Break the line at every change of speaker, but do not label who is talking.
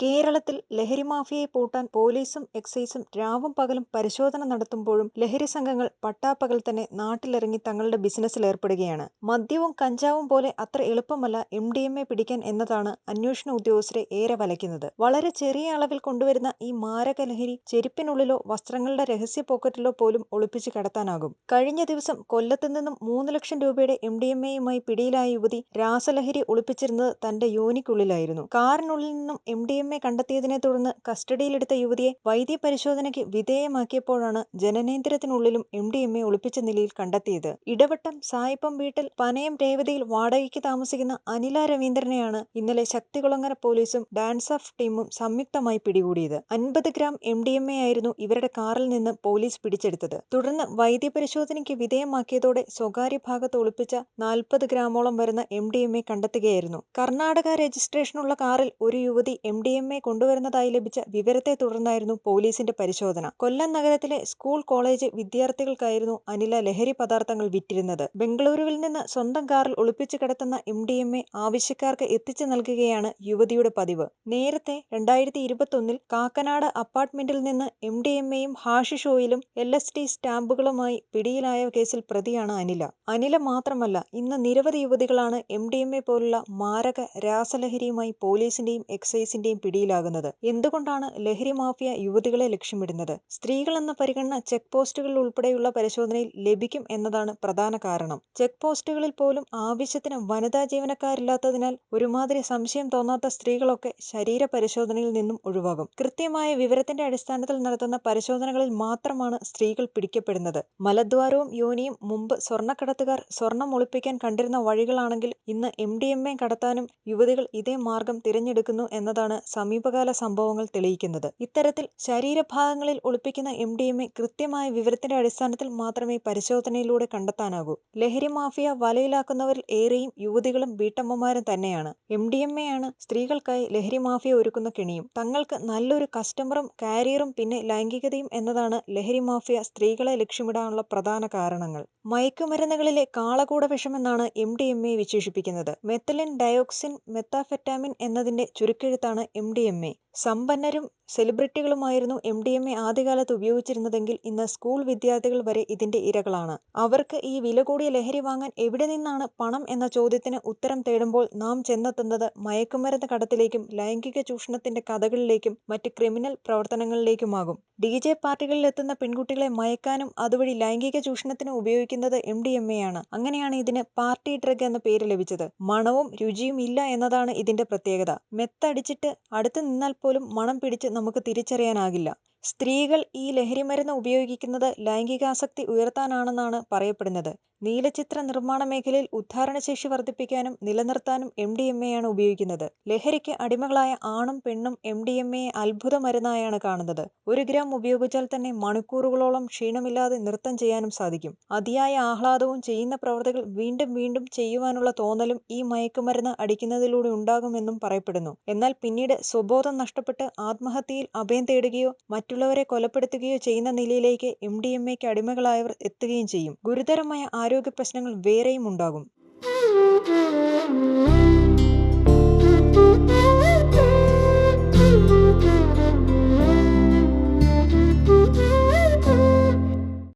കേരളത്തിൽ ലഹരിമാഫിയയെ പൂട്ടാൻ പോലീസും എക്സൈസും രാവും പകലും പരിശോധന നടത്തുമ്പോഴും ലഹരി സംഘങ്ങൾ പട്ടാപ്പകൽ തന്നെ നാട്ടിലിറങ്ങി തങ്ങളുടെ ബിസിനസ്സിൽ ഏർപ്പെടുകയാണ് മദ്യവും കഞ്ചാവും പോലെ അത്ര എളുപ്പമല്ല എം ഡി എം എ പിടിക്കാൻ എന്നതാണ് അന്വേഷണ ഉദ്യോഗസ്ഥരെ ഏറെ വലയ്ക്കുന്നത്. വളരെ ചെറിയ അളവിൽ കൊണ്ടുവരുന്ന ഈ മാരക ലഹരി ചെരുപ്പിനുള്ളിലോ വസ്ത്രങ്ങളുടെ രഹസ്യ പോക്കറ്റിലോ പോലും ഒളിപ്പിച്ച് കടത്താനാകും. കഴിഞ്ഞ ദിവസം കൊല്ലത്ത് നിന്നും മൂന്ന് ലക്ഷം രൂപയുടെ എം ഡി എം എയുമായി പിടിയിലായ യുവതി രാസലഹരി ഒളിപ്പിച്ചിരുന്നത് തന്റെ യോനിക്കുള്ളിലായിരുന്നു. കാറിനുള്ളിൽ നിന്നും എം ഡി എം എ കണ്ടെത്തിയതിനെ തുടർന്ന് കസ്റ്റഡിയിലെടുത്ത യുവതിയെ വൈദ്യപരിശോധനയ്ക്ക് വിധേയമാക്കിയപ്പോഴാണ് ജനനേന്ദ്രത്തിനുള്ളിലും എം ഡി ഒളിപ്പിച്ച നിലയിൽ കണ്ടെത്തിയത്. ഇടവട്ടം സായിപ്പം വീട്ടിൽ പനയം രേവതിയിൽ വാടകയ്ക്ക് താമസിക്കുന്ന അനില രവീന്ദ്രനെയാണ് ഇന്നലെ ശക്തികുളങ്ങര പോലീസും ഡാൻസ് ഓഫ് ടീമും സംയുക്തമായി പിടികൂടിയത്. അൻപത് gram M D M A ആയിരുന്നു ഇവരുടെ കാറിൽ നിന്ന് പോലീസ് പിടിച്ചെടുത്തത്. തുടർന്ന് വൈദ്യപരിശോധനയ്ക്ക് വിധേയമാക്കിയതോടെ സ്വകാര്യ ഭാഗത്ത് ഒളിപ്പിച്ച നാൽപ്പത് ഗ്രാമോളം വരുന്ന എം ഡി എം എ കണ്ടെത്തുകയായിരുന്നു. കർണാടക രജിസ്ട്രേഷനുള്ള കാറിൽ ഒരു യുവതി എം ഡി എം കൊണ്ടുവരുന്നതായി ലഭിച്ച വിവരത്തെ തുടർന്നായിരുന്നു പോലീസിന്റെ പരിശോധന. കൊല്ലം നഗരത്തിലെ സ്കൂൾ കോളേജ് വിദ്യാർത്ഥികൾക്കായിരുന്നു അനില ലഹരി പദാർത്ഥങ്ങൾ വിറ്റിരുന്നത്. ബംഗളൂരുവിൽ നിന്ന് സ്വന്തം കാറിൽ ഒളിപ്പിച്ചു കിടത്തുന്ന എം ഡി എം എ ആവശ്യക്കാർക്ക് എത്തിച്ചു നൽകുകയാണ് യുവതിയുടെ പതിവ്. നേരത്തെ രണ്ടായിരത്തി ഇരുപത്തൊന്നിൽ കാക്കനാട് അപ്പാർട്ട്മെന്റിൽ നിന്ന് എം ഡി എം എയും ഹാഷിഷ് എൽ എസ് ടി സ്റ്റാമ്പുകളുമായി പിടിയിലായ കേസിൽ പ്രതിയാണ് അനില. അനില മാത്രമല്ല ഇന്ന് നിരവധി യുവതികളാണ് എം ഡി എം എ പോലുള്ള മാരക രാസലഹരിയുമായി പോലീസിന്റെയും എക്സൈസിന്റെയും പിടിയിലാകുന്നത്. എന്തുകൊണ്ടാണ് ലഹരി മാഫിയ യുവതികളെ ലക്ഷ്യമിടുന്നത്? സ്ത്രീകൾ എന്ന പരിഗണന ചെക്ക് പോസ്റ്റുകളിൽ ഉൾപ്പെടെയുള്ള പരിശോധനയിൽ ലഭിക്കും എന്നതാണ് പ്രധാന കാരണം. ചെക്ക് പോസ്റ്റുകളിൽ പോലും ആവശ്യത്തിന് വനിതാ ജീവനക്കാരില്ലാത്തതിനാൽ ഒരുമാതിരി സംശയം തോന്നാത്ത സ്ത്രീകളൊക്കെ ശരീര പരിശോധനയിൽ നിന്നും ഒഴിവാകും. കൃത്യമായ വിവരത്തിന്റെ അടിസ്ഥാനത്തിൽ നടത്തുന്ന പരിശോധനകളിൽ മാത്രമാണ് സ്ത്രീകൾ പിടിക്കപ്പെടുന്നത്. മലദ്വാരവും യോനിയും മുമ്പ് സ്വർണക്കടത്തുകാർ സ്വർണം ഒളിപ്പിക്കാൻ കണ്ടിരുന്ന വഴികളാണെങ്കിൽ ഇന്ന് എം ഡി എം എ കടത്താനും യുവതികൾ ഇതേ മാർഗം തിരഞ്ഞെടുക്കുന്നു എന്നതാണ് സമീപകാല സംഭവങ്ങൾ തെളിയിക്കുന്നത്. ഇത്തരത്തിൽ ശരീരഭാഗങ്ങളിൽ ഒളിപ്പിക്കുന്ന എം ഡി എം എ കൃത്യമായ വിവരത്തിന്റെ അടിസ്ഥാനത്തിൽ മാത്രമേ പരിശോധനയിലൂടെ കണ്ടെത്താനാകൂ. ലഹരി മാഫിയ വലയിലാക്കുന്നവരിൽ ഏറെയും യുവതികളും വീട്ടമ്മമാരും തന്നെയാണ്. എം ഡി എം എ ആണ് സ്ത്രീകൾക്കായി ലഹരി മാഫിയ ഒരുക്കുന്ന കെണിയും. തങ്ങൾക്ക് നല്ലൊരു കസ്റ്റമറും കാരിയറും പിന്നെ ലൈംഗികതയും എന്നതാണ് ലഹരി മാഫിയ സ്ത്രീകളെ ലക്ഷ്യമിടാനുള്ള പ്രധാന കാരണങ്ങൾ. മയക്കുമരുന്നുകളിലെ കാളകൂട വിഷമെന്നാണ് എം ഡി എം എ വിശേഷിപ്പിക്കുന്നത്. മെത്തലിൻ ഡയോക്സിൻ മെത്താഫെറ്റാമിൻ എന്നതിന്റെ ചുരുക്കെഴുത്താണ് എം ഡി എം എ. സമ്പന്നരും സെലിബ്രിറ്റികളുമായിരുന്നു എം ഡി എം എ ആദ്യകാലത്ത് ഉപയോഗിച്ചിരുന്നതെങ്കിൽ ഇന്ന് സ്കൂൾ വിദ്യാർത്ഥികൾ വരെ ഇതിന്റെ ഇരകളാണ്. അവർക്ക് ഈ വിലകൂടിയ ലഹരി വാങ്ങാൻ എവിടെ നിന്നാണ് പണം എന്ന ചോദ്യത്തിന് ഉത്തരം തേടുമ്പോൾ നാം ചെന്നെത്തുന്നത് മയക്കുമരുന്ന് കടത്തിലേക്കും ലൈംഗിക ചൂഷണത്തിന്റെ കഥകളിലേക്കും മറ്റ് ക്രിമിനൽ പ്രവർത്തനങ്ങളിലേക്കുമാകും. ഡി ജെ പാർട്ടികളിലെത്തുന്ന പെൺകുട്ടികളെ മയക്കാനും അതുവഴി ലൈംഗിക ചൂഷണത്തിനും ഉപയോഗിക്കുന്നത് എം ഡി എം എയാണ്. അങ്ങനെയാണ് ഇതിന് പാർട്ടി ഡ്രഗ് എന്ന പേര് ലഭിച്ചത്. മണവും രുചിയും ഇല്ല എന്നതാണ് ഇതിന്റെ പ്രത്യേകത. മെത്ത് അടിച്ചിട്ട് അടുത്ത് നിന്നാൽ പോലും മണം പിടിച്ച് നമുക്ക് തിരിച്ചറിയാനാകില്ല. സ്ത്രീകൾ ഈ ലഹരിമരുന്ന് ഉപയോഗിക്കുന്നത് ലൈംഗികാസക്തി ഉയർത്താനാണെന്നാണ് പറയപ്പെടുന്നത്. നീലച്ചിത്ര നിർമ്മാണ മേഖലയിൽ ഉദ്ധാരണശേഷി വർദ്ധിപ്പിക്കാനും നിലനിർത്താനും എം ഡി എം എയാണ് ഉപയോഗിക്കുന്നത്. ലഹരിക്ക് അടിമകളായ ആണും പെണ്ണും എം ഡി എം എയെ അത്ഭുത മരുന്നായാണ് കാണുന്നത്. ഒരു ഗ്രാം ഉപയോഗിച്ചാൽ തന്നെ മണിക്കൂറുകളോളം ക്ഷീണമില്ലാതെ നൃത്തം ചെയ്യാനും സാധിക്കും. അതിയായ ആഹ്ലാദവും ചെയ്യുന്ന പ്രവൃത്തികൾ വീണ്ടും വീണ്ടും ചെയ്യുവാനുള്ള തോന്നലും ഈ മയക്കുമരുന്ന് അടിക്കുന്നതിലൂടെ ഉണ്ടാകുമെന്നും പറയപ്പെടുന്നു. എന്നാൽ പിന്നീട് സ്വബോധം നഷ്ടപ്പെട്ട് ആത്മഹത്യയിൽ അഭയം തേടുകയോ മറ്റുള്ളവരെ കൊലപ്പെടുത്തുകയോ ചെയ്യുന്ന നിലയിലേക്ക് എം ഡി എം എയ്ക്ക് അടിമകളായവർ എത്തുകയും ചെയ്യും. ഗുരുതരമായ ആരോഗ്യ പ്രശ്നങ്ങൾ വേറെയും ഉണ്ടാകും.